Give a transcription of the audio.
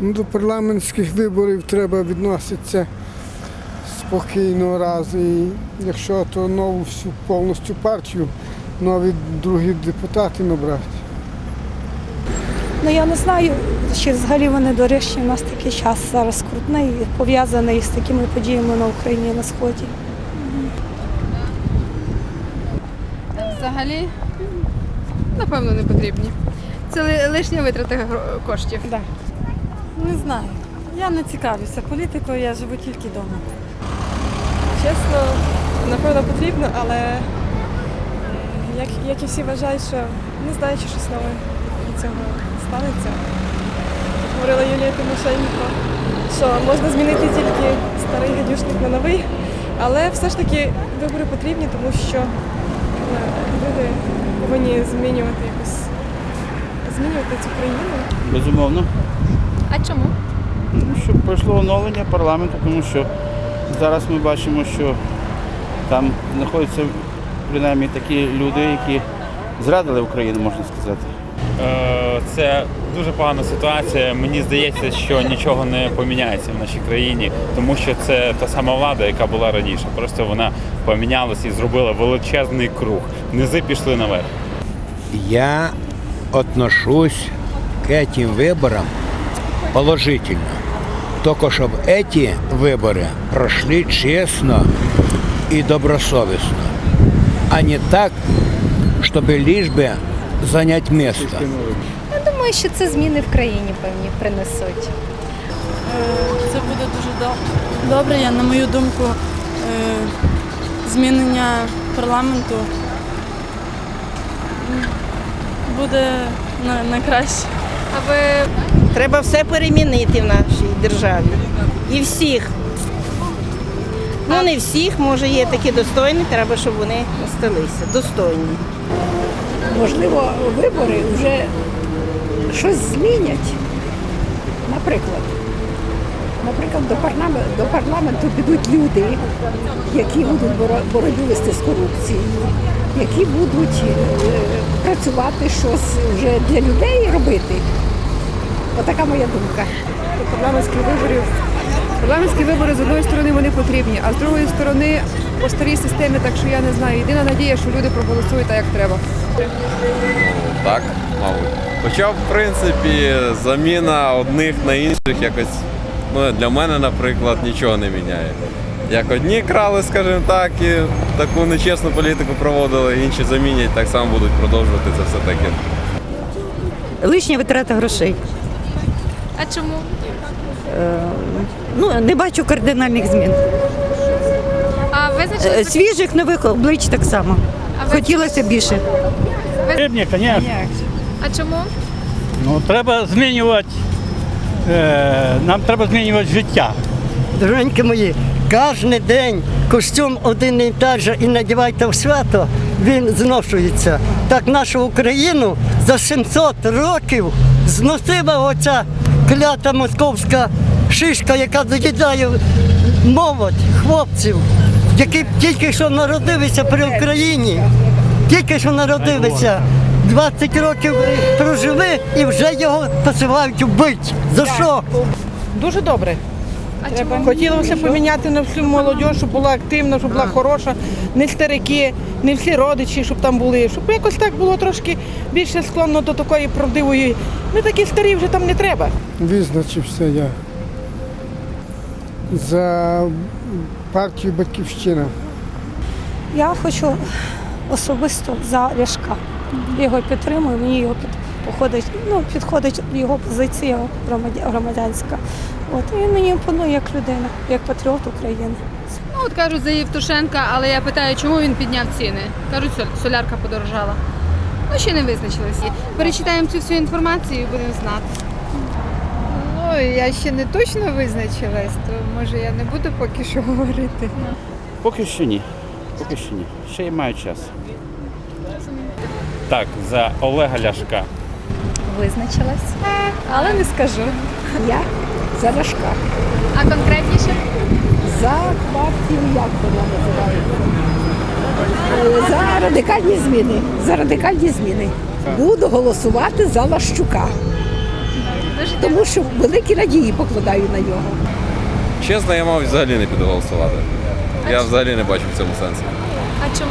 Ну, до парламентських виборів треба відноситися спокійно раз. І якщо то нову всю повністю партію, нові другі депутати набрати. Ну я не знаю, чи взагалі вони доречні. У нас такий час зараз скрутний, пов'язаний з такими подіями на Україні на сході. Взагалі, напевно, не потрібні. Це ли- лишня витрата коштів. Да. Не знаю. Я не цікавлюся політикою, я живу тільки вдома. Чесно, напевно, потрібно, але як, як і всі вважають, що не знаю, чи щось нове від цього станеться. Говорила Юлія Тимошенко, що можна змінити тільки старий гадюшник на новий, але все ж таки вибори потрібні, тому що е, люди повинні змінювати якось змінювати цю країну. Безумовно. А чому? Ну, щоб пройшло оновлення парламенту, тому що зараз ми бачимо, що там знаходяться принаймні такі люди, які зрадили Україну, можна сказати. Е, Це дуже погана ситуація. Мені здається, що нічого не поміняється в нашій країні, тому що це та сама влада, яка була раніше. Просто вона помінялася і зробила величезний круг. Низи пішли наверх. Я отношусь к этим выборам положительно. Только чтобы эти выборы прошли честно и добросовестно, а не так, чтобы лишь бы занять место. Я думаю, що це зміни в країні певні принесуть. Це буде дуже до- добре. Я, на мою думку, е, змінення парламенту м, буде на, на краще. А ви Треба все перемінити в нашій державі. І всіх. Ну не всіх, може є такі достойні, треба, щоб вони осталися. Достойні. Можливо, вибори вже щось змінять. Наприклад, наприклад, до парламенту, до парламенту підуть люди, які будуть боро- боротьбу вести з корупцією, які будуть е, працювати щось вже для людей робити. Отака моя думка. До парламентських виборів. Парламентські вибори з одної сторони вони потрібні, а з другої сторони по старій системі, так що я не знаю. Єдина надія, що люди проголосують так, як треба. Так, мабуть. Хоча, в принципі, заміна одних на інших якось, ну, для мене, наприклад, нічого не міняє. Як одні крали, скажімо так, і таку нечесну політику проводили, інші замінять, так само будуть продовжувати це все таки. Лишня витрата грошей. А чому? Ну, не бачу кардинальних змін. А визначили Свіжих нових облич так само. а ви, Хотілося більше. Потрібні, звісно. а чому? Ну треба змінювати. е, Нам треба змінювати життя. Дорогенькі мої, кожен день костюм один і той же і надівайте в свято, він зношується. Так нашу Україну за 700 років зносила оця клята московська шишка, яка доїдає молодь, хлопців, які тільки що народилися при Україні, тільки що народилися. 20 років прожили і вже його посилають вбити. За що? Дуже добре. Хотілося поміняти на всю молодь, щоб була активна, щоб була хороша, не старики, не всі родичі, щоб там були, щоб якось так було трошки більше склонно до такої правдивої. Ми такі старі вже там не треба. Визначився я за партію Батьківщина. Я хочу особисто за Ляшка. Його підтримую, мені його під, походить, ну, підходить його позиція громадянська. От, і він мені імпонує як людина, як патріот України. Ну от кажуть за Євтушенка, але я питаю, чому він підняв ціни. Кажуть, солярка подорожала. Ну ще не визначилися. Перечитаємо цю всю інформацію і будемо знати. Ну, я ще не точно визначилась, то може я не буду поки що говорити. Поки що ні. Поки що ні. Ще й маю час. Так, за Олега Ляшка. Визначилась. Але не скажу. Я за Ляшка. А конкретніше? За партію, як вона називається? Е, За радикальні зміни. За радикальні зміни. Буду голосувати за Лащука. Тому що великі надії покладаю на нього. Чесно, я мав взагалі не піду голосувати. Я взагалі не бачу в цьому сенсу. А чому?